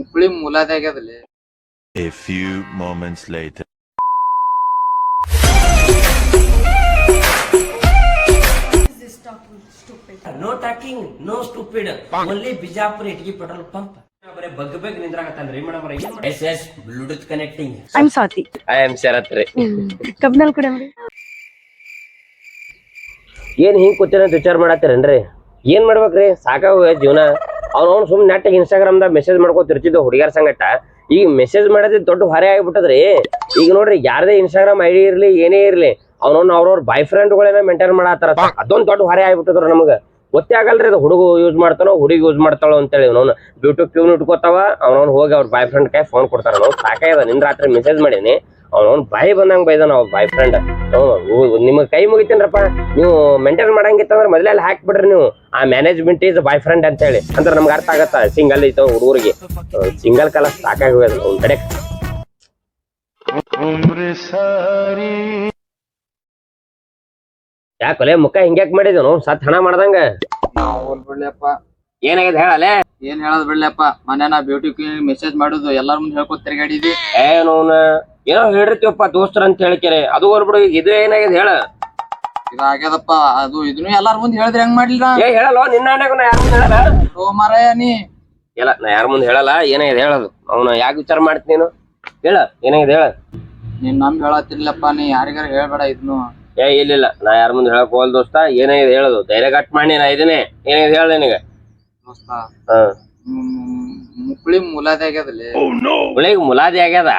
ಮುಕ್ಳಿ ಮೂಲಾದಾಗ್ಯದಲ್ಲಿ A few moments later. No talking no stupid only Bijapur Itgi petrol pump. ಬರೇ ಬಗ್ ಬಗ್ ನಿಂದ್ರಾಗತ್ತಲ್ರಿ madam yes yes Bluetooth connecting I am Swati I am Sharath ರೀ ಕಬ್ನಲ್ ಕುಡಿಯಮ್ರಿ ಏನ್ ಹಿಂಗ್ ಕೂತಿರ ಅಂತ ವಿಚಾರ ಮಾಡತ್ತೀರೇನ್ರಿ? ಏನ್ ಮಾಡ್ಬೇಕ್ರಿ? ಸಾಕಾಗ ಜೀವನ? ಅವ್ನು ಸುಮ್ಮನೆ ನೆಟ್ಟಾಗ ಇನ್ಸ್ಟಾಗ್ರಾಮ್ದಾಗ ಮೆಸೇಜ್ ಮಾಡ್ಕೊತಿರ್ತಿದ್ದ ಹುಡುಗಿಯರ್ ಸಂಗಟ. ಈಗ ಮೆಸೇಜ್ ಮಾಡೋದೇ ದೊಡ್ಡ ಹೊರೆ ಆಗಿಬಿಟ್ಟದ್ರಿ. ಈಗ ನೋಡ್ರಿ ಯಾರದೇ ಇನ್ಸ್ಟಾಗ್ರಾಮ್ ಐಡಿ ಇರ್ಲಿ, ಏನೇ ಇರ್ಲಿ, ಅವ್ನವ್ನ ಅವ್ರವ್ರ ಬಾಯ್ ಫ್ರೆಂಡ್ಗಳೇನ ಮೇಂಟೈನ್ ಮಾಡತ್ತಾರ. ಅದೊಂದ್ ದೊಡ್ಡ ಹೊರೆ ಆಗ್ಬಿಟ್ಟದ್ರ ನಮಗೆ. ಗೊತ್ತೇ ಆಗಲ್ರಿ ಅದು ಹುಡುಗ ಯೂಸ್ ಮಾಡ್ತಾನೋ, ಹುಡುಗಿ ಯೂಸ್ ಮಾಡ್ತಾಳೋ ಅಂತೇಳಿ ಅವ್ನು ಬ್ಯೂಟಿ ಪ್ಯೂನ್ ಇಟ್ಕೋತಾವ, ಅವ್ನವ್ನ ಹೋಗಿ ಅವ್ರ ಬಾಯ್ ಫ್ರೆಂಡ್ ಕೈ ಫೋನ್ ಕೊಡ್ತಾರ ನಾವು ಸಾಕಾಗ್ಯದ, ನಿನ್ ರಾತ್ರಿ ಮೆಸೇಜ್ ಮಾಡೀನಿ. ಅವ್ನವ್ನ ಬಾಯಿ ಬಂದಂಗೆ ಬೈದಾನ ಅವ್ ಬಾಯ್ ಫ್ರೆಂಡ್ ನಿಮಗೆ ಕೈ ಮುಗಿತೇನ್ರಪ್ಪ? ನೀವು ಮೇಂಟೈನ್ ಮಾಡಂಗಿತ್ತಂದ್ರೆ ಮೊದಲೇ ಅಲ್ಲಿ ಹಾಕ್ಬಿಡ್ರಿ ನೀವು. ಆ ಮ್ಯಾನೇಜ್ಮೆಂಟ್ ಈಸ್ ಬಾಯ್ ಫ್ರೆಂಡ್ ಅಂತ ಹೇಳಿ ಅಂದ್ರೆ ನಮ್ಗೆ ಅರ್ಥ ಆಗತ್ತ? ಸಿಂಗಲ್ ಐತ ಹುಡುಗರಿಗೆ. ಸಿಂಗಲ್ ಕಲ ಸಾಕಾಗಿ ಅವ್ನ ಕಡೆ. ಯಾಕೊಲೆ ಮುಖ ಹಿಂಗ್ಯಾಕ್ ಮಾಡಿದ್ವಿ ನಾವು ಸತ್ ಹಣ ಮಾಡ್ದಂಗ. ಏನಾಗಿದೆ ಹೇಳಲೆ? ಏನ್ ಹೇಳೋದ್ ಬಿಡ್ಲಪ್ಪ ಮನೆ ನಾ ಬ್ಯೂಟಿ ಕ್ವೀನ್ ಮೆಸೇಜ್ ಮಾಡುದು ಎಲ್ಲಾರ ಮುಂದೆ ಹೇಳ್ಕೊತ ತಿರ್ಗಾಡಿದಿ ಏನು ಏನೋ ಹೇಳಿರ್ತೀವಪ್ಪ ದೋಸ್ತರ ಅಂತ ಹೇಳ್ಕೇನೆ ಅದು ಹೋಗ್ಬಿಡು ಇದು ಏನಾಗಿದೆ ಹೇಳ. ಇದು ಆಗ್ಯದಪ್ಪ ಅದು ಇದನ್ನು ಎಲ್ಲಾರ ಮುಂದೆ ಹೇಳಿದ್ರೆ ಹೆಂಗ್ ಮಾಡ್ಲಿಲ್ಲ ಏ ಹೇಳಲ್ಲ ನಿನ್ನ ಅಣ್ಣಗೂ ನಾ ಯಾರ ಮುಂದೆ ಹೇಳಲ್ಲ? ಓ ಮಾರಾಯ ನೀ. ಇಲ್ಲ ನಾ ಯಾರ ಮುಂದೆ ಹೇಳಲ್ಲ ಏನಾಗಿದೆ ಹೇಳೋದು. ಅವನು ಯಾಕೆ ವಿಚಾರ ಮಾಡ್ತೀನಿ ನೀನು? ಹೇಳ ಏನಾಗಿದೆ ಹೇಳ. ನೀನ್ ನಮ್ ಹೇಳತ್ತಿರ್ಲಪ್ಪ ನೀ ಯಾರಿಗಾರ ಹೇಳ್ಬೇಡ ಇದನ್ನು ಏ ಇಲ್ಲ ನಾ ಯಾರ ಮುಂದೆ ಹೇಳಕ್ ಹೋಗಲ್ ದೋಸ್ತ ಏನಾಗಿದೆ ಹೇಳೋದು. ಧೈರ್ಯ ಕಟ್ ಮಾಡಿ ನಾ ಇದೀನಿ ಏನಾಗಿದೆ ಹೇಳ ನಿನಗೆ. ದೋಸ್ತ. ಮುಲಾದಿ ಆಗ್ಯದಲ್ಲಿ ಮೂಲಾದಾಗ್ಯದಲ್ಲಿ ಹುಳಿಗ್ ಮುಲಾದಿ ಆಗ್ಯದ?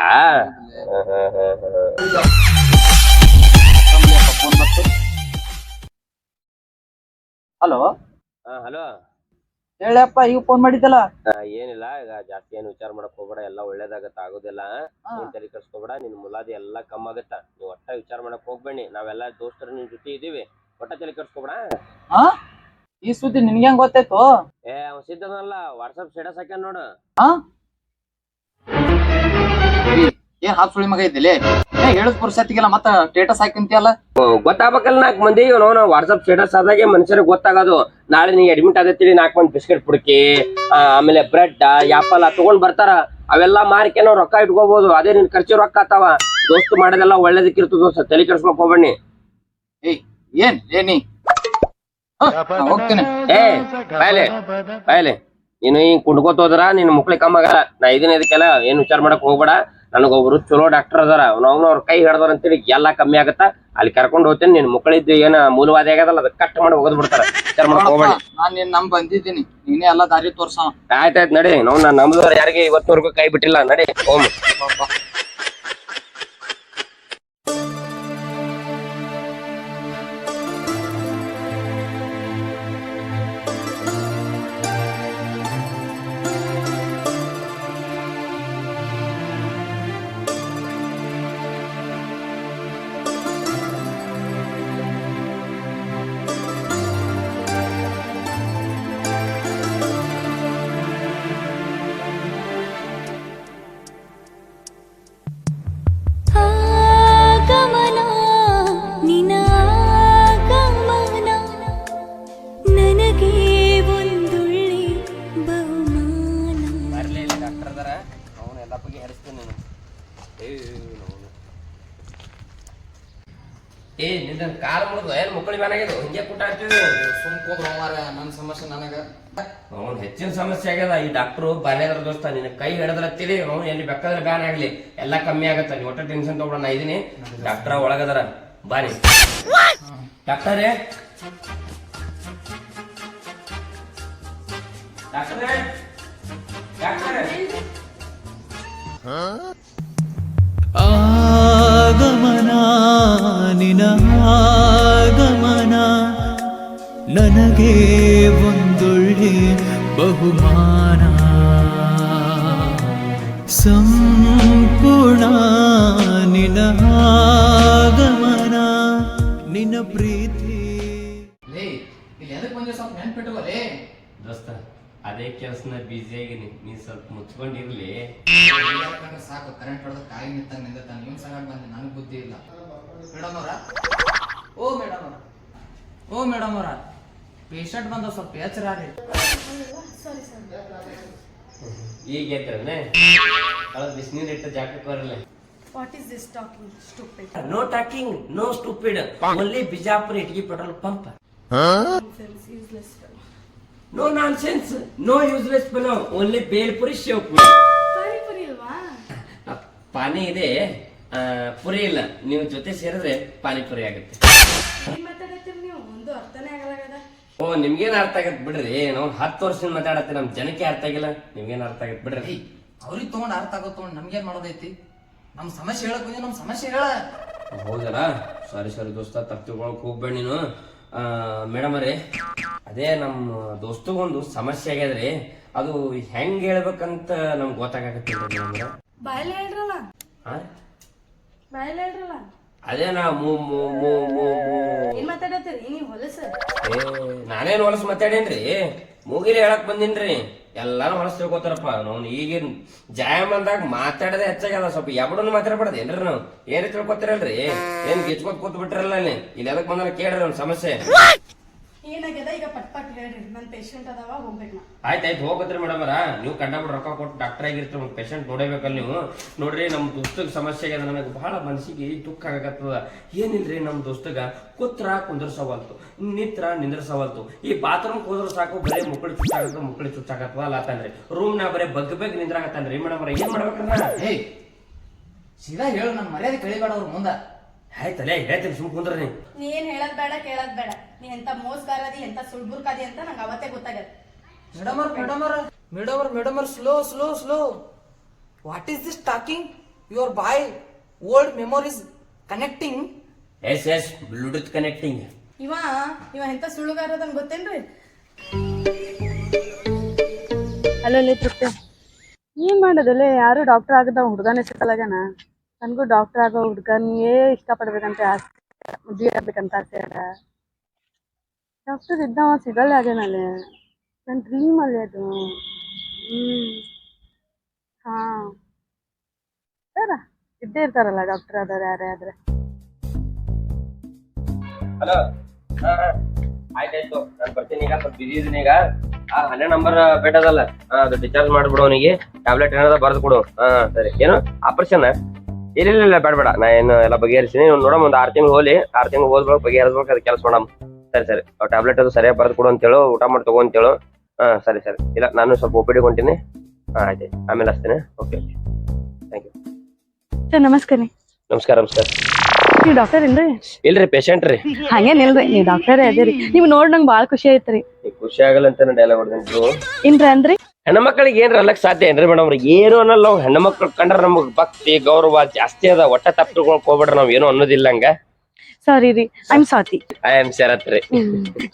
ಹಲೋ? ಹಲೋ. ಹೇಳಪ್ಪ ಈಗ ಫೋನ್ ಮಾಡಿದ್ದಲ್ಲ? ಏನಿಲ್ಲ ಈಗ ಜಾಸ್ತಿ ಏನು ವಿಚಾರ ಮಾಡಕ್ ಹೋಗ್ಬೇಡ ಎಲ್ಲ ಒಳ್ಳೇದಾಗತ್ತ ಆಗೋದಿಲ್ಲ. ನೀನ್ ತಲೆ ಕರ್ಸ್ಕೋಬೇಡ ನಿನ್ ಮುಲಾದಿ ಎಲ್ಲ ಕಮ್ಮಿ ಆಗತ್ತ. ನೀವ್ ಒಟ್ಟ ವಿಚಾರ ಮಾಡಕ್ ಹೋಗ್ಬೇಡಿ ನಾವೆಲ್ಲ ದೋಸ್ತರು ನಿನ್ ಜೊತೆ ಇದೀವಿ. ಒಟ್ಟ ತಲೆ ಕರ್ಸ್ಕೋಬೇಡ ಹಾ? ಈ ಸುದ್ದಿ ನಿನ್ಗೆ ಹೆಂಗ್ ಗೊತ್ತಾಯ್ತು? ಏ ಅವ ಸಿದ್ಧನಲ್ಲ ವಾಟ್ಸಪ್ ಸ್ಟೇಟಸ್ ಹಾಕ್ಯಾನ ನೋಡು. ಹಾ ಏನ್ ಹಾಫ್ ಸುಳಿ ಮಗ ಇದ್ದಿಲ್ಲ? ಏ ಹೇಳದ್ ಪುರ್ಸತ್ತಿಗೆಲ್ಲ ಮತ್ತ ಸ್ಟೇಟಸ್ ಹಾಕಿಂತಿಯಲ್ಲ ಗೊತ್ತಾಗಬೇಕಲ್ಲ ನಾಲ್ಕು ಮಂದಿ ನಾವು ವಾಟ್ಸಪ್ ಸ್ಟೇಟಸ್ ಆದಾಗೆ ಮನುಷ್ಯರಿಗೆ ಗೊತ್ತಾಗೋದು. ನಾಳೆ ನೀ ಅಡ್ಮಿಟ್ ಆಗತ್ತೀರಿ ನಾಲ್ಕು ಮಂದಿ ಬಿಸ್ಕೆಟ್ ಪುಡ್ಕಿ ಆ, ಆಮೇಲೆ ಬ್ರೆಡ್ ಯಾಪಲ್ ತಗೊಂಡ್ ಬರ್ತಾರ. ಅವೆಲ್ಲ ಮಾರಿಕೆ ನಾವು ರೊಕ್ಕ ಇಟ್ಕೋಬಹುದು ಅದೇ ನಿನ್ ಖರ್ಚು ರೊಕ್ಕ ಆತಾವ. ದೋಸ್ತು ಮಾಡೋದೆಲ್ಲ ಒಳ್ಳೇದಕ್ಕಿರ್ತದ ದೋಸ್ತ ತಲೆ ಕೆಡ್ಸ್ಕೊಕ್ ಹೋಗ್ಬಣ್ಣಿ ಏಯ್ ಏನ್ ಏನಿ ಹೋಗ್ತೇನೆ ಏ ಬಾಯ್ಲೆ ಬಾಯ್ಲೆ ನೀನು ಹಿಂಗ್ ಕುಂಡ್ಕೋತ ಹೋದ್ರ? ನಿನ್ ಮುಕ್ಳಿ ಕಮ್ಮಾಗಲ್ಲ. ನಾ ಇದನ್ನ ಇದಕ್ಕೆಲ್ಲ ಏನ್ ವಿಚಾರ ಮಾಡಕ್ ಹೋಗ್ಬೇಡ. ನನಗೊಬ್ರು ಚಲೋ ಡಾಕ್ಟರ್ ಅದಾರ. ಅವ್ನ ಅವ್ರ ಕೈ ಹಿಡ್ದಾರ ಅಂತೇಳಿ ಎಲ್ಲಾ ಕಮ್ಮಿ ಆಗತ್ತ? ಅಲ್ಲಿ ಕರ್ಕೊಂಡು ಹೋಗ್ತೇನೆ. ನಿನ್ ಮುಕ್ಳಿದ್ದು ಏನ ಮೂಲವಾದಿ ಆಗದಲ್ಲ ಅದ್ ಕಟ್ ಮಾಡಿ ಹೋಗದ್ ಬಿಡ್ತಾರ ವಿಚಾರ ಮಾಡಕ್ ಹೋಗ್ಬೇಡಿ. ನಾನ್ ನಿನ್ ನಮ್ ಬಂದಿದ್ದೀನಿ. ನೀನೇ ಎಲ್ಲಾ ದಾರಿ ತೋರ್ಸ ಆಯ್ತಾಯ್ತು ನಡಿ. ನಾವು ನಾ ನಮ್ದವ್ರ ಯಾರಿಗೆ ಇವತ್ತವರೆಗೂ ಕೈ ಬಿಟ್ಟಿಲ್ಲ. ನಡಿ ಹೋಮ್ ಏ ನಿನ್ನ ಕಾಲ ಮುರಿದು ಏನು ಮುಕ್ಕಳಿ ಬ್ಯಾನಾಗಿದ್ದು ಹಿಂಗೆ ಕೂಟ ಹಾಕ್ತಿದ್ರು ಸುಮ್ ಕೂದ್ರು ಮಾರ ನನ್ನ ಸಮಸ್ಯೆ ನನಗ. ಅವ್ನು ಹೆಚ್ಚಿನ ಸಮಸ್ಯೆ ಆಗ್ಯದ. ಈ ಡಾಕ್ಟ್ರು ಬಾಲ್ಯದ್ರ ದೋಸ್ತ ನಿನ್ನ ಕೈ ಹಿಡಿದ್ರತ್ತೀರಿ ಅವ್ನು ಎಲ್ಲಿ ಬೇಕಾದ್ರೆ ಬ್ಯಾನ್ ಆಗ್ಲಿ. ಎಲ್ಲ ಕಮ್ಮಿ ಆಗತ್ತ. ನೀವು ಒಟ್ಟ ಟೆನ್ಷನ್ ತಗೊಳ ನಾ ಇದೀನಿ. ಡಾಕ್ಟ್ರ ಒಳಗದರ. ಬಾರಿ. ಡಾಕ್ಟರೇ ಡಾಕ್ಟರೇ ಡಾಕ್ಟರೇ ಆಗಮನ ನಿನ ಆಗಮನ ನನಗೆ ಒಂದೊಳ್ಳೆ ಬಹುಮಾನ. ಸಂಪೂರ್ಣ ನಿನ ಆಗಮನ ನಿನ್ನ ಪ್ರೀತಿ ಅದೇ ಕೆಲಸನ ಬ್ಯುಸಿ ಆಗಿನಿ ನೀ ಸ್ವಲ್ಪ ಮುಚ್ಕೊಂಡಿರ್ಲಿ. ಯಾಕಂದ್ರೆ ಸಾಕು ಕರೆಂಟ್ ಹೊಡೆದ ಕಾಯಿ ನಿಂತ ನಿಂದ ನೀವು ಸಗಾಡ್ ಬಂದೆ ನನಗ್ ಬುದ್ಧಿ ಇಲ್ಲ. ಮೇಡಮ್ ಅವರ? ಓ ಮೇಡಮ್ ಅವರ. ಓ ಮೇಡಮ್ ಅವರ. ಪೇಷಂಟ್ ಬಂದ ಸ್ವಲ್ಪ ಎಚ್ಚರ ರೀ ಈಗ ಎತ್ತರನೆ ಅಳದ್ ಬಿಸಿನೀರ್ ಇಟ್ಟ ಜಾಕಕ್ಕೆ ಬರಲ್ಲ. What is this talking stupid no talking no stupid only Bijapur Itgi petrol pump fellow. No nonsense no useless pulao only bhelpuri sev puri panipuri ಅಲ್ವಾ? ಆ, ಪಾನಿ ಇದೆ. ಆ, ಪುರಿ ಇಲ್ಲ. ನೀವು ಜೊತೆ ಸೇರಿದ್ರೆ ಪಾನಿಪುರಿ ಆಗುತ್ತೆ. ಏನ್ ಮಾತಾಡತ್ತೀರಿ ನೀವು? ಒಂದು ಅರ್ಥನೇ ಆಗಲಾಗದ ಓ ನಿಮ್ಗೇನ್ ಅರ್ಥ ಆಗತ್ ಬಿಡ್ರಿ. ನಾವು ಹತ್ತು ವರ್ಷದಿಂದ ಮಾತಾಡತ್ತೆ ನಮ್ ಜನಕ್ಕೆ ಅರ್ಥ ಆಗಿಲ್ಲ. ನಿಮ್ಗೇನ್ ಅರ್ಥ ಆಗತ್ ಬಿಡ್ರಿ. ಅವ್ರಿಗೆ ತಗೊಂಡ್ ಅರ್ಥ ಆಗೋ ತಗೊಂಡ್ ನಮ್ಗೇನ್ ಮಾಡೋದೈತಿ? ನಮ್ ಸಮಸ್ಯೆ ಹೇಳಕ್ ಬಂದಿ ನಮ್ ಸಮಸ್ಯೆ ಹೇಳ. ಹೌದಲ್ಲ ಸಾರಿ ಸಾರಿ ದೋಸ್ತ. ತಪ್ಪು ತಿಳ್ಕೊಳಕ್ ಹೋಗ್ಬೇಡ ನೀನು. ಮೇಡಮ್ ಅರೇ ಅದೇ ನಮ್ಮ ದೋಸ್ತಗೊಂದು ಸಮಸ್ಯೆ ಆಗ್ಯದ್ರಿ. ಅದು ಹೆಂಗ್ ಹೇಳ್ಬೇಕಂತ ನಮ್ಗೆ ಗೊತ್ತಾಗತ್ತಿಲ್ಲ ನಮ್ಗೆ ಬಾಯಲ್ಲಿ ಹೇಳ್ರಲ್ಲ? ಹಾ ಬಾಯಲ್ಲಿ ಹೇಳ್ರಲ್ಲ? ಅದೇ ನಾ ಮೂ ಮೂ ಮೂ ಮೂ ಮೂ. ಏನ್ ಮಾತಾಡತ್ತೀರಿ? ನೀವು ಹೊಲಸ? ಏ ನಾನೇನ್ ಹೊಲಸ್ ಮಾತಾಡೇನ್ರಿ? ಮೂಗಿಲಿ ಹೇಳಕ್ ಬಂದಿನ್ರಿ. ಎಲ್ಲಾರು ಮನಸ್ಸು ತಿಳ್ಕೊತಾರಪ್ಪ. ನಾವು ಈಗಿನ ಜಾಯಮಂದಾಗ ಮಾತಾಡದೆ ಹೆಚ್ಚಾಗ್ಯದ ಸ್ವಲ್ಪ. ಎಬಡನ್ನು ಮಾತಾಡಬಾರ್ದು ಏನ್ರಿ ನಾವು? ಏನ್ ತಿಳ್ಕೊತಿರಲ್ರಿ? ಏನ್ ಗಿಚ್ಕೊತ್ ಕೂತ್ ಬಿಟ್ರಲ್ಲ ಇಲ್ಲಿ ಎದಕ್ ಬಂದ್ರೆ ಕೇಳ್ರಿ ಒಂದ್ ಸಮಸ್ಯೆ. ಪಟ್ ಹೇಳ್ರಿ ಪೇಷಂಟ್ ಅದಾವ ಹೋಗ್ಬೇಕು ನಾ. ಆಯ್ತಾಯ್ತು ಹೋಗತ್ರಿ ಮೇಡಮ್ ಅರ ನೀವು ಕಂಡಬಿಟ್ಟು ರೊಕ್ಕ ಕೊಟ್ಟು ಡಾಕ್ಟರ್ ಆಗಿರ್ತೀರಿ ಒಂದು ಪೇಷಂಟ್ ನೋಡಬೇಕಲ್ಲ ನೀವು. ನೋಡ್ರಿ ನಮ್ಮ ದೋಸ್ತಗ್ ಸಮಸ್ಯೆ ಆಗ್ಯದ ನನಗೆ ಬಹಳ ಮನಸ್ಸಿಗೆ ದುಃಖ ಆಗತ್ತದ ಏನಿಲ್ರಿ ನಮ್ಮ ದೋಸ್ತಗ? ಕೂತ್ರ ಕುಂದ್ರಸವಲ್ತು ನಿತ್ರ ನಿಂದ್ರಸವಲ್ತು ಈ ಬಾತ್ರೂಮ್ ಹೋದ್ರ ಸಾಕು ಬರೀ ಮುಕ್ಕಳಿ ಚುಚ್ಚಾಗತ್ತ ಮುಕ್ಕಳಿ ಚುಚ್ಚಾಗತ್ತವ ಅಲ್ಲತ್ತನ್ರಿ ರೂಮ್ ನಾ ಬರೀ ಬಗ್ ಬಗ್ ನಿಂದ್ರಾಗತ್ತಂದ್ರಿ ಮೇಡಮ್ ಅರ ಏನ್ ಮಾಡ್ಬೇಕಂದ್ರ? ಏಯ್ ಸೀದಾ ಹೇಳು ನಮ್ಮ ಮರ್ಯಾದೆ ಕಳಿಬೇಡ ಅವ್ರ ಮುಂದ. ಆಯ್ತಲ್ಲೇ ಹೇಳ್ತೀನಿ ಸುಮ್ ಕುಂದ್ರ ನೀ ಏನ್ ಹೇಳದ್ ಬೇಡ ಕೇಳದ್ ಬೇಡ. ನೀ ಎಂತ ಮೋಸ್ಗಾರದಿ ಎಂತ ಸುಳ್ಬುರ್ಕಾದಿ ಅಂತ ನಂಗೆ ಅವತ್ತೇ ಗೊತ್ತಾಗದ ಮೇಡಮ್ ಅವ್ರ ಮೇಡಮ್ ಅವ್ರ ಮೇಡಮ್ ಅವ್ರ ಮೇಡಮ್ ಅವ್ರ slow slow slow what is this talking your boy old memories connecting yes yes Bluetooth connecting ಇವ ಇವ ಎಂತ ಸುಳ್ಳುಗಾರದನ್ ಗೊತ್ತೇನ್ರಿ? ಅಲ್ಲಲ್ಲಿ ತೃಪ್ತಿ. ಏನ್ ಮಾಡೋದಲ್ಲೇ? ಯಾರು ಡಾಕ್ಟರ್ ಆಗದ ಹುಡುಗನೇ ಸಿಕ್ಕಲಾಗನ ನನಗೂ ಡಾಕ್ಟರ್ ಆಗೋ ಹುಡುಗನಿಗೆ ಇಷ್ಟಪಡ್ಬೇಕಂತ ಆಸೆ. ಮದ್ವೆ ಆಗ್ಬೇಕಂತ ಆಸೆ ಅದ. ಡಾಕ್ಟರ್ ಇದ್ದವ ಸಿಗಲ್ಲ ಅದೇನಲ್ಲಿ ನನ್ನ ಡ್ರೀಮ್ ಅಲ್ಲಿ ಅದು. ಹ್ಮ್. ಹಾ. ಸರ, ಇದ್ದೇ ಇರ್ತಾರಲ್ಲ ಡಾಕ್ಟರ್ ಆದವ್ರು ಯಾರೇ ಆದ್ರೆ. ಆಯ್ತಾಯ್ತು. ನಾನು ಬರ್ತೀನಿ ಈಗ ಆ ನಂಬರ್ ಬೇಟದಲ್ಲ ಅದು ಡಿಸ್ಚಾರ್ಜ್ ಮಾಡ್ಬಿಡು ಅವನಿಗೆ. ಟ್ಯಾಬ್ಲೆಟ್ ಏನಾದ್ರು ಬರೆದು ಕೊಡು. ಹಾ, ಸರಿ. ಏನು? ಆಪರೇಷನ್ ಇಲ್ಲ ಇಲ್ಲ ಇಲ್ಲ ಬೇಡ ಬೇಡ. ನಾ ಏನು ಎಲ್ಲ ಬಗೆಹರಿಸ್ತೀನಿ. ನೀವು ನೋಡಮ್ ಒಂದು ಆರು ತಿಂಗಳು ಹೋಲಿ ಆರು ತಿಂಗಳು ಹೋದ್ಬೇಕು ಬಗೆಹರಿಸ್ಬೇಕು ಅದು ಕೆಲಸ ಮಾಡಮ್. ಸರಿ ಸರಿ. ಟ್ಯಾಬ್ಲೆಟ್ ಅದು ಸರಿಯಾಗಿ ಬರೆದು ಕೊಡು ಅಂತೇಳು ಊಟ ಮಾಡಿ ತಗೋ ಅಂತೇಳು ಹಾ ಸರಿ ಸರಿ. ಇಲ್ಲ ನಾನು ಸ್ವಲ್ಪ ಒಪ್ಪಿಡಿ ಹೊಂಟೀನಿ ಹಾ ಆಯ್ತು ಆಮೇಲೆ ಹಚ್ತೀನಿ. ಓಕೆ ಥ್ಯಾಂಕ್ ಯು ಸರ್ ನಮಸ್ಕಾರ ರೀ. ನಮಸ್ಕಾರ ನಮಸ್ಕಾರ. ನೀವು ಡಾಕ್ಟರ್ ಏನ್ರಿ ಇಲ್ರಿ ಪೇಷಂಟ್ ರೀ. ಹಂಗೇನಿಲ್ರಿ ನೀವು ಡಾಕ್ಟರೇ ಅದೇರಿ. ನೀವು ನೋಡಿ ನಂಗೆ ಭಾಳ ಖುಷಿ ಆಯ್ತು ರೀ. ಖುಷಿ ಆಗಲ್ಲ ಅಂತ ಡೈಲಾಗ್ ಹೊಡೆದ್ರು ಇನ್ರಿ ಅಂದ್ರಿ? ಹೆಣ್ಮಕ್ಳಿಗೆ ಏನ್ರ ಅಲ್ಲಕ್ ಸಾಧ್ಯ ಏನ್ರಿ ಮೇಡಮ್ ಏನು ಅನ್ನಲ್ಲ ನಾವು ಹೆಣ್ಮಕ್ಳು ಕಂಡ್ರೆ ನಮಗ್ ಭಕ್ತಿ, ಗೌರವ ಜಾಸ್ತಿ ಅದ. ಒಟ್ಟ ತಪ್ಪಿಟ್ಕೊಳಕ್ ಹೋಗ್ಬೇಡ್ರಿ ನಾವು ಏನು ಅನ್ನೋದಿಲ್ಲ ಹಂಗ. ಸಾರಿ ರೀ I am Swati I am Sharath ರೀ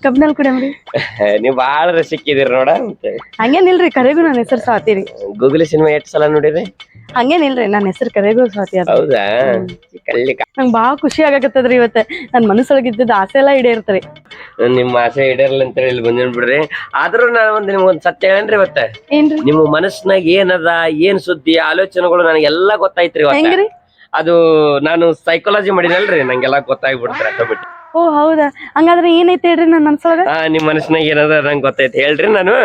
ಕಬ್ನಲ್ ಕುಡಿಯಮ್ರಿ ನೀವ್ ಬಾಳ ರಸಿಕ್ಕಿದಿರಿ ನೋಡ ಹಂಗೇನಿಲ್ರಿ ಕರೆಗೂ ನನ್ನ ಹೆಸರು ಸ್ವಾತಿ ರೀ. ಗೂಗಲ್ ಸಿನಿಮಾ ಎಷ್ಟು ಸಲ ನೋಡಿರಿ ಹಂಗೇನಿಲ್ರಿ ನನ್ನ ಹೆಸರು ಕರೆಗೂ ಸ್ವಾತಿ ಅದ. ಹೌದಾ? ಕಲ್ಲಿ ನಂಗೆ ಭಾಳ ಖುಷಿ ಆಗಕತ್ತದ್ರಿ ಇವತ್ತು. ನನ್ನ ಮನಸ್ಸೊಳಗೆ ಇದ್ದಿದ್ದು ಆಸೆ ಎಲ್ಲ ಈಡೇರ್ತರಿ ನಿಮ್ ಆಸೆ ಈಡೇರಲ್ಲ ಅಂತ ಹೇಳಿ ಇಲ್ಲಿ ಬಂದಿನ್ ಬಿಡ್ರಿ. ಆದ್ರೂ ನಾನು ಒಂದ್ ಒಂದು ಸತ್ಯ ಹೇಳೇನ್ರಿ ಇವತ್ತ. ಏನ್ರಿ? ನಿಮ್ಮ ಮನಸ್ನಾಗ ಏನದ ಏನ್ ಸುದ್ದಿ ಆಲೋಚನೆಗಳು ನನಗೆಲ್ಲಾ ಗೊತ್ತಾಯ್ತ್ರಿ ಇವತ್ತ. ಹೆಂಗ್ರಿ? ಅದು ನಾನು ಸೈಕಾಲಜಿ ಮಾಡಿನಲ್ರಿ ನಂಗೆಲ್ಲ ಗೊತ್ತಾಗ್ಬಿಡ್ತಾರೆ ಆಟೋಮೆಟಿಕ್ ಓ ಹೌದಾ? ಹಂಗಾದ್ರೆ ಏನೈತೆ ಹೇಳ್ರಿ ನನ್ನ ಮನ್ಸೊಳಗ? ಆ ನಿಮ್ ಮನಸ್ನಾಗ ಏನದ ನಂಗೆ ಗೊತ್ತೈತಿ. ಹೇಳ್ರಿ ನಾನು.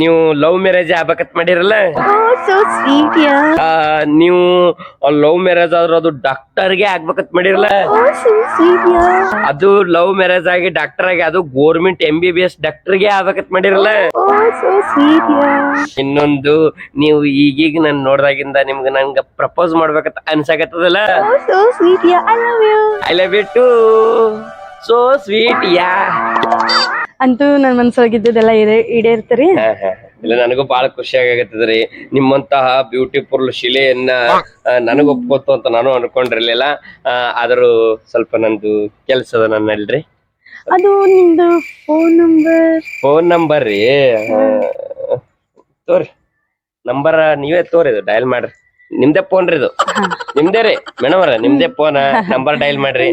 ನೀವು ಲವ್ ಮ್ಯಾರೇಜ್ ಆಗ್ಬೇಕಂತ ಮಾಡಿರಲ್ಲ? So sweet yeah? ಆ, ನೀವು ಲವ್ ಮ್ಯಾರೇಜ್ ಆದ್ರ ಅದು ಡಾಕ್ಟರ್ಗೆ ಆಗ್ಬೇಕಂತ ಮಾಡಿರಲ್ಲ? ಓ ಸೋ ಸ್ವೀಟ್ ಯಾ? ಅದು ಲವ್ ಮ್ಯಾರೇಜ್ ಆಗಿ ಡಾಕ್ಟರ್ ಆಗಿ ಅದು government M B B S ಡಾಕ್ಟರ್ಗೆ ಆಗ್ಬೇಕಂತ ಮಾಡಿರಲ್ಲ? ಓ ಸೋ ಸ್ವೀಟ್ ಯಾ? ಇನ್ನೊಂದು ನೀವು ಈಗೀಗ ನನ್ ನೋಡ್ದಾಗಿಂದ ನಿಮ್ಗೆ ನಂಗೆ ಪ್ರಪೋಸ್ ಮಾಡ್ಬೇಕಂತ ಅನ್ಸಾಕತ್ತದಲ್ಲ? ಓ so sweet yeah? I love you I love you too so sweet yeah ಅಂತೂ ನನ್ ಮನ್ಸೊಳಗಿದ್ದೆಲ್ಲ ಈಡೇರ್ತರಿ. ಇಲ್ಲ ನನಗೂ ಬಹಳ ಖುಷಿ ಆಗತ್ತದ್ರಿ ನಿಮ್ಮಂತಹ ಬ್ಯೂಟಿಫುಲ್ ಶಿಲೆಯನ್ನ ನನಗ ಒಪ್ಕೋತು ಅಂತ ನಾನು ಅನ್ಕೊಂಡಿರ್ಲಿಲ್ಲ. ಆದರೂ ಸ್ವಲ್ಪ ನಂದು ಕೆಲ್ಸದ ನನ್ನಲ್ರಿ ಅದು ನಿಮ್ದು ಫೋನ್ ನಂಬರ್ ಫೋನ್ ನಂಬರ್ ರೀ? ತೋರಿ. ನಂಬರ್ ನೀವೇ ತೋರಿ ಇದು ಡಯಲ್ ಮಾಡ್ರಿ. ನಿಮ್ದೆ ಫೋನ್ ರೀ ಇದು ನಿಮ್ದೇ ರೀ. ಮೇಡಮ್ ನಿಮ್ದೆ ಫೋನ್ ನಂಬರ್ ಡಯಲ್ ಮಾಡ್ರಿ.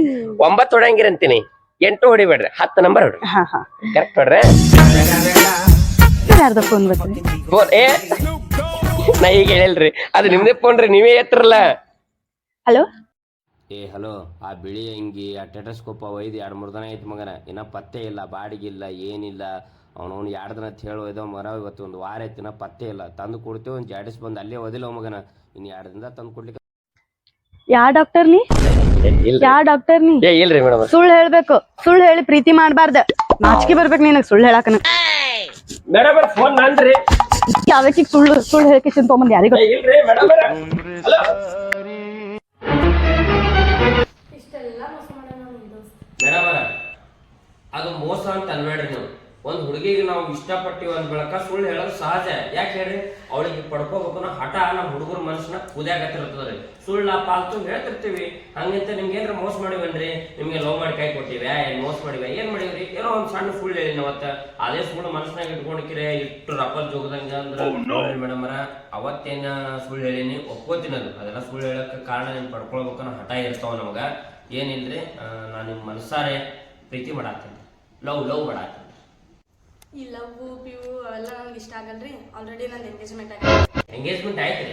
ಒಂಬತ್ತು ಹೊಡಂಗಿರಿ ಅಂತೀನಿ ಎಂಟು ಹೊಡಿಬೇಡ್ರಿ ಹತ್ತು ನಂಬರ್ ಹೊಡ್ರಿ ಹಾ ಹಾ. ಕರೆಕ್ಟ್ ಹೊಡ್ರಿ. ಯಾರ್ದ ಫೋನ್ ಬರ್ತೀನಿ ಫೋನ್ ಏ ನಾ ಈಗ ಹೇಳಿಲ್ರಿ. ಅದು ನಿಮ್ದೇ ಫೋನ್ ರೀ ನೀವೇ ಎತ್ತರಲ್ಲ ಹಲೋ ಏ ಹಲೋ ಆ ಬಿಳಿ ಅಂಗಿ ಆ ಟೆಟಸ್ಕೋಪ ಒಯ್ದು ಎರಡು ಮೂರು ದಿನ ಐತಿ ಮಗನ. ಇನ್ನ ಪತ್ತೆ ಇಲ್ಲ ಬಾಡಿಗೆ ಇಲ್ಲ ಏನಿಲ್ಲ. ಅವನವ್ನು ಎರಡು ದಿನ ಅಂತ ಹೇಳಿ ಒಯ್ದವ ಮರ ಇವತ್ತು ಒಂದು ವಾರ ಐತಿನ ಪತ್ತೆ ಇಲ್ಲ. ತಂದು ಕೊಡ್ತೇವೆ ಒಂದು ಜಾಡಿಸ್ ಬಂದು ಅಲ್ಲೇ ಓದಿಲ್ಲ ಮಗನ. ಇನ್ನು ಎರಡು ದಿನ ತಂದು ಕೊಡ್ಲಿಕ್ಕೆ ಯಾ ಡಾಕ್ಟರ್ ನೀ? ಯಾ ಡಾಕ್ಟರ್ ನೀ? ಏ ಇಲ್ರಿ ಮೇಡಮ್. ಸುಳ್ಳು ಹೇಳ್ಬೇಕು ಸುಳ್ಳು ಹೇಳಿ ಪ್ರೀತಿ ಮಾಡಬಾರ್ದ. ನಾಚಿಕೆ ಬರ್ಬೇಕು ನಿನಗ್ ಸುಳ್ಳು ಹೇಳಕನ. ಮೇಡಮ್ ಫೋನ್ ನನ್ರಿ ಯಾವಕ್ಕೆ ಸುಳ್ಳು ಸುಳ್ಳು ಹೇಳಕ್ಕೆ ತೊಗೊಂಬಂದ್ ಯಾರಿಗೂ ಇಲ್ರಿ ಮೇಡಮ್ ದೋಸ್ತ ಮೇಡಮ್ ಅದು ಮೋಸ ಅಂತ ಅನ್ಬೇಡ್ರಿ ನೀವು. ಒಂದ್ ಹುಡುಗಿಗೆ ನಾವು ಇಷ್ಟಪಟ್ಟಿವಿ ಅಂದ್ ಬೆಳಕ ಸುಳ್ಳು ಹೇಳೋದು ಸಹಜ. ಯಾಕೆ ಹೇಳ್ರಿ? ಅವಳಿಗೆ ಪಡ್ಕೋಬೇಕು ಹಠ ನಮ್ಮ ಹುಡುಗರ ಮನಸ್ಸನ್ನ ಕುದಿಯಾಗತ್ತಿರ್ತದ್ರಿ ಸುಳ್ಳ ಪಾಲ್ತು ಹೇಳ್ತಿರ್ತೀವಿ. ಹಂಗಂತ ನಿಮ್ಗೆ ಏನಾರ ಮೋಸ ಮಾಡಿವನ್ರಿ? ನಿಮ್ಗೆ ಲವ್ ಮಾಡಿ ಕೈ ಕೊಟ್ಟಿವ್ಯಾ? ಏನ್ ಮೋಸ ಮಾಡಿವ ಏನ್ ಮಾಡಿವ್ರಿ? ಏನೋ ಒಂದ್ ಸಣ್ಣ ಸುಳ್ಳು ಹೇಳಿ ಅವತ್ತ. ಅದೇ ಸುಳ್ಳು ಮನಸ್ಸಿನಾಗ ಇಟ್ಕೊಂಡಿಕ್ಕಿರೆ ಇಟ್ಟು ರಬ್ಬರ್ ಜೋಗದಂಗ ಅಂದ್ರ ನೋಡ್ರಿ ಮೇಡಮ್ ಅವತ್ತೇನ ಸುಳ್ಳು ಹೇಳಿನಿ ಒಪ್ಕೋತೀನಿ ಅದು. ಅದೆಲ್ಲ ಸುಳ್ಳು ಹೇಳಕ್ ಕಾರಣ ನೀನ್ ಪಡ್ಕೊಳ್ಬೇಕನ್ನೋ ಹಠ ಇರ್ತಾವ ನಮಗ. ಏನಿಲ್ರಿ? ನಾನ್ ನಿಮ್ ಮನಸಾರೆ ಪ್ರೀತಿ ಮಾಡಾತೀನಿ ಲವ್ ಲವ್ ಮಾಡಾತೀನಿ ಈ ಲವ್ ಪಿವು ಅವೆಲ್ಲ ನಮ್ಗೆ ಇಷ್ಟ ಆಗಲ್ರಿ. ಆಲ್ರೆಡಿ ನಂದು ಎಂಗೇಜ್ಮೆಂಟ್ ಆಗಿದೆ ಎಂಗೇಜ್ಮೆಂಟ್ ಆಯ್ತ್ರಿ.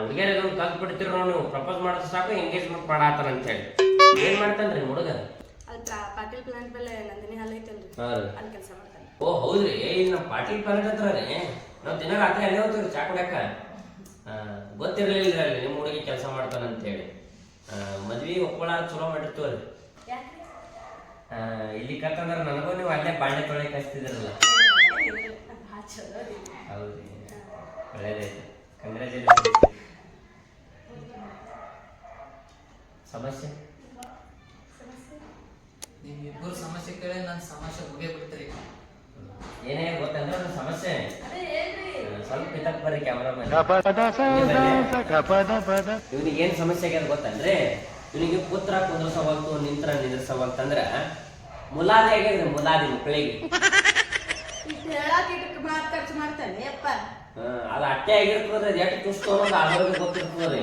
ಹುಡುಗಿಯರ ಒಂದು ಕಲ್ತ್ ಬಿಡ್ತೀರ ನೀವು ಪ್ರಪೋಸ್ ಮಾಡೋದು ಸಾಕು ಎಂಗೇಜ್ಮೆಂಟ್ ಮಾಡಾತಾರ ಅಂತ ಹೇಳಿ ಏನ್ ಮಾಡ್ತಾನ್ರಿ ಹುಡುಗ? ಅಲ್ಲಿ ಪ್ರಾ- ಪಾಟೀಲ್ ಪ್ಲಾಂಟ್ ಮೇಲೆ ನಂದಿನಿ ಹಾಲ್ ಐತಲ್ರಿ ಹಾ ರೀ. ಅಲ್ಲಿ ಕೆಲಸ ಮಾಡ್ತಾನೆ. ಓ ಹೌದ್ರಿ. ಇಲ್ಲಿ ನಮ್ಮ ಪಾಟೀಲ್ ಪ್ಲಾನೆಟ್ ಹತ್ರ ರೀ. ನಾವು ದಿನ ರಾತ್ರಿ ಅಲ್ಲೇ ಹೋಗ್ತೀವಿ ಚಾ ಕುಡ್ಯಾಕ. ಗೊತ್ತಿರ್ಲಿಲ್ಲ ಅಲ್ಲಿ ನಿಮ್ಮ ಹುಡುಗಿ ಕೆಲಸ ಮಾಡ್ತಾನ ಅಂತ ಹೇಳಿ ಮದ್ವಿ ಒಪ್ಪಳ ಚಲೋ ಮಾಡಿರ್ತೀವರಿ ಇಲ್ಲಿ ಕತ್ತಂದ್ರೆ ನನಗೂ ನೀವು ಅಲ್ಲೇ ಬಾಂಡೆ ತೊಳೆ ರೀ ಹೌದ್ರಿ ಒಳ್ಳೇದಾಯ್ತು ಕಂಗ್ರ್ಯಾಚುಲೇಷನ್ ಸಮಸ್ಯೆ? ನಿಮ್ಮಿಬ್ಬರು ಸಮಸ್ಯೆ ಕೇಳಿ ನನ್ನ ಸಮಸ್ಯೆ ಮುಗಿಯ ಬಿಡ್ತೀರಿ ಏನೇ ಗೊತ್ತಂದ್ರೆ ಒಂದು ಸಮಸ್ಯೆ. ಸ್ವಲ್ಪ ಇತ್ತಕ್ಕೆ ಬರ್ರಿ ಕ್ಯಾಮ್ರಾಮನ್ ಇವನಿಗೆ ಏನ್ ಸಮಸ್ಯೆ ಆಗ್ಯದ ಗೊತ್ತಂದ್ರೆ ಇವನಿಗೆ ಪುತ್ರ ಕುಂದ್ರಸವಲ್ತು ನಿಂತ್ರ ನಿಂದ್ರಸವಲ್ತಂದ್ರ ಮುಲಾದಿ ಆಗ್ಯದ ಮುಲಾದಿ ಮಕ್ಕಳಿಗೆ. ಖರ್ಚು ಮಾಡ್ತಾನೆ ಯಪ್ಪ. ಅದು ಅಟ್ಟೆ ಆಗಿರ್ತದ ಎಷ್ಟು ತುಷ್ಟು ಅನ್ನೋದು ಅದು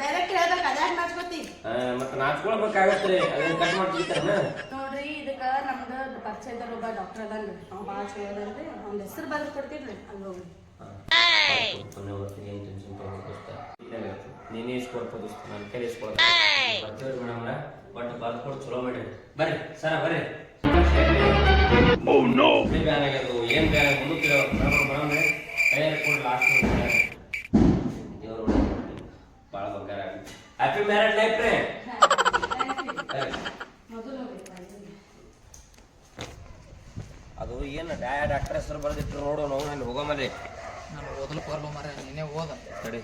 ಡೈರೆಕ್ಟ್ ಹೇಳ್ಬೇಕು ಅದ್ಯಾಕೆ ನಾಚ್ಕೋತಿ? ಆ, ಮತ್ತ್ ಅದನ್ನ ಕಟ್ ಮಾಡ್ತಿರ್ತಾರ ನೋಡ್ರಿ ಇದಕ್ಕ ನಮ್ದು ಒಬ್ಬ ಡಾಕ್ಟರ್ ಅವ್ನು ಭಾಳ ಚಲೋ ಅದಾನ್ರಿ. ಅವ್ನ ಹೆಸರು ಬರ್ದು ಕೊಡ್ತಿದ್ರಿ ಅಲ್ಲಿ ಟೆನ್ಷನ್ ನೀನೇ ಇಸ್ಕೊಡ್ಬೋದು ನನ್ನ ಮೇಡಮ್ ಬರ್ತೀವ್ರಿ ಮೇಡಮ್ರ ಬಟ್ ಬರ್ಕೊಡ್ ಚಲೋ ಮಾಡಿರಿ. ಬರ್ರಿ ಸರ ಬರ್ರಿ. ಬ್ಯಾನ್ ಆಗ್ಯದು ಏನ್ ಬ್ಯಾನ್ ಮುಂದಕ್ಕೆ ಮೇಡಮ್ ಕೈಯಲ್ಲಿ ಕೊಡಿ ಲಾಸ್ಟ್ ದೇವ್ರು ಭಾಳ ಬಂಗಾರ ಹ್ಯಾಪಿ ಮ್ಯಾರೇಜ್ ಲೈಫ್ ರೀ. ಅದು ಏನು ಡಾ ಡಾಕ್ಟರ್ ಹೆಸರು ಬರ್ದಿಟ್ರು ನೋಡು ನಾವು ಅಲ್ಲಿ ಹೋಗೋ ಮಲ್ಲಿ ನಾನು ಓದಲು ಬರ್ಲು ಮರ ನೀನೇ ಓದ ತಡಿ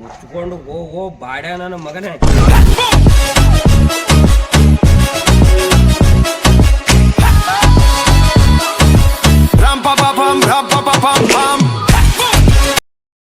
ಮುಚ್ಕೊಂಡು ಹೋಗೋ ಬಾಡ್ಯ ನನ್ನ ಮಗನೇ Ram pa pa pam, ram pa pa pam pam.